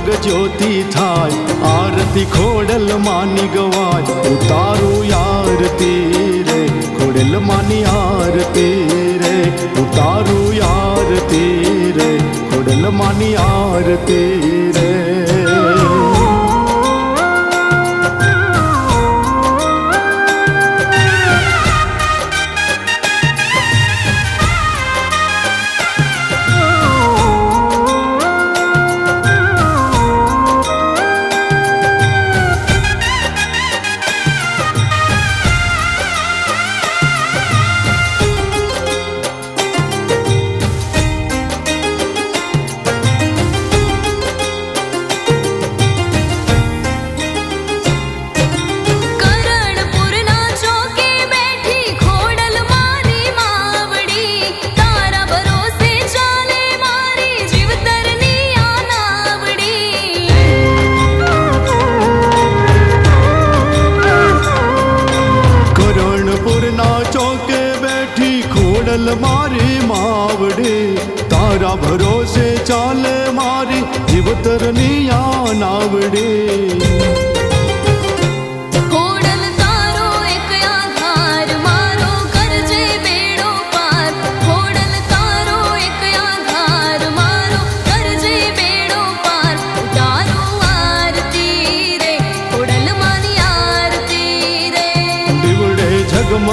ઝગમગ જ્યોતિ થાય, આરતી ખોડલ માની ગવાય ઉતારું આરતી રે ખોડલ માની આરતી રે, ઉતારું આરતી રે ખોડલ માની આરતી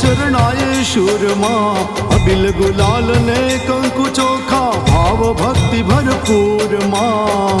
શરણાય શુરમાં અબિલ ગુલાલ ને કંકુ ચોખા ભાવ ભક્તિ ભરપૂરમાં.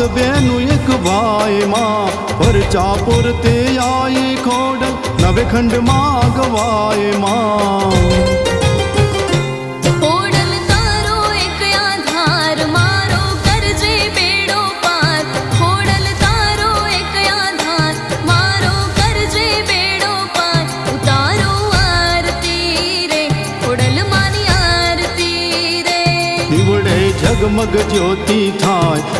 સાત બેનું એક ભાઈમાં પરચા પૂરતે આઈ ખોડ નવે ખંડમાં ગવાયમાં જગમગ જ્યોતિ થાય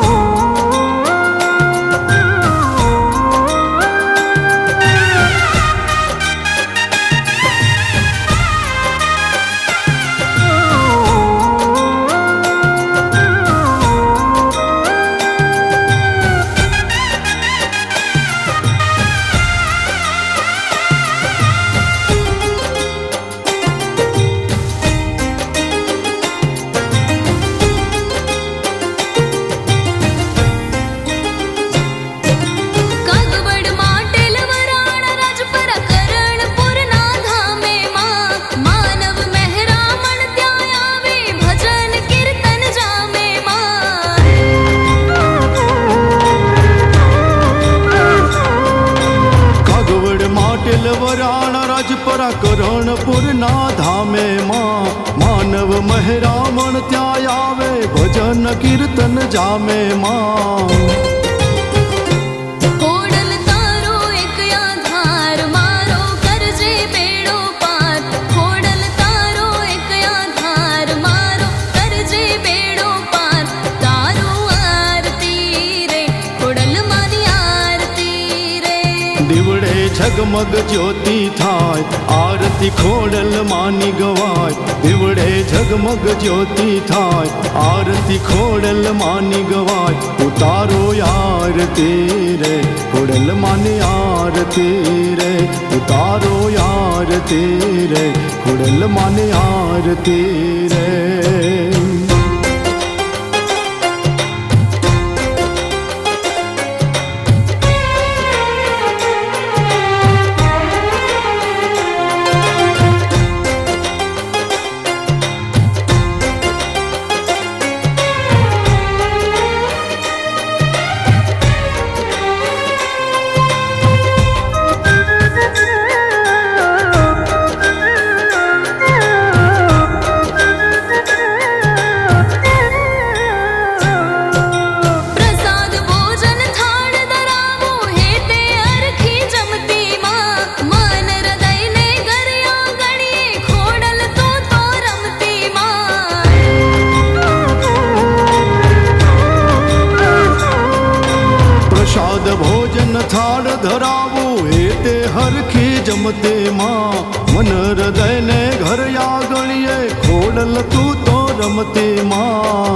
ઝગમગ જ્યોતિ થાય, આરતી ખોડલ માની ગવાય દીવડે જગમગ જ્યોતિ થાય, આરતી ખોડલ માની ગવાય ઉતારો આરતી રે ખોડલ માની આરતી રે ઉતારો આરતી રે ખોડલ માની આરતી રે ભોજન થાળ ધરાવું, એ તે હરખી જમતે માં. મન હૃદયને ઘર આગળીએ ખોડલ તું તો રમતે માં.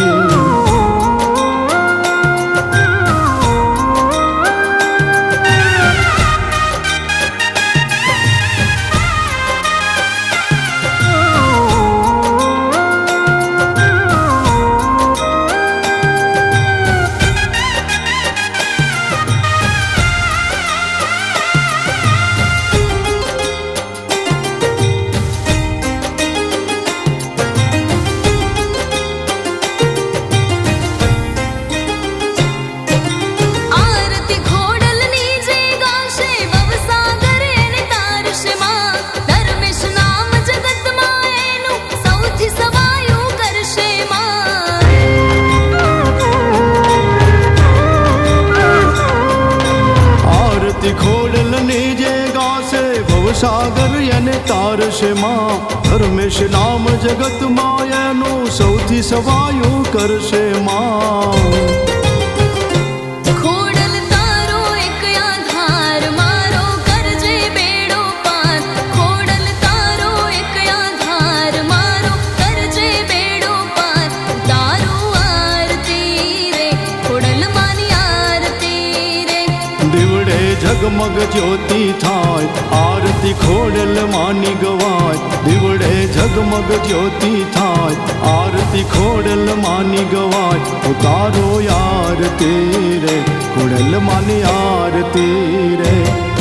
જ્યોતિ થાય આરતી ખોડલ માની ગવાય દીવડે ઝગમગ જ્યોતિ થાય આરતી ખોડલ માની ગવાય ઉતારો આરતી રે ખોડલ માની આરતી રે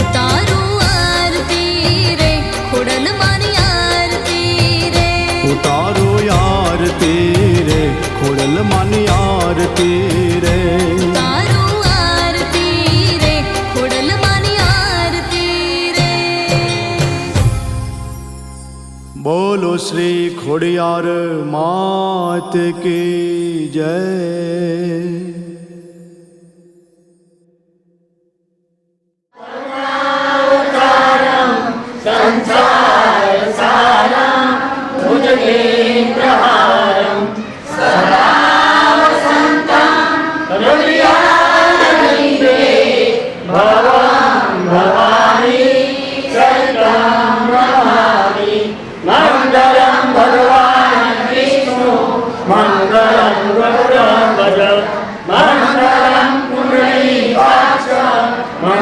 ઉતારો આરતી રે ખોડલ માની આરતી રે ઉતારો આરતી રે ખોડલ માની આરતી ખોડિયાર માત કી જય.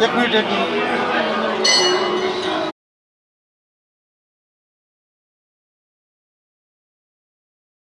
એક મિનિટ એક મિનિટ.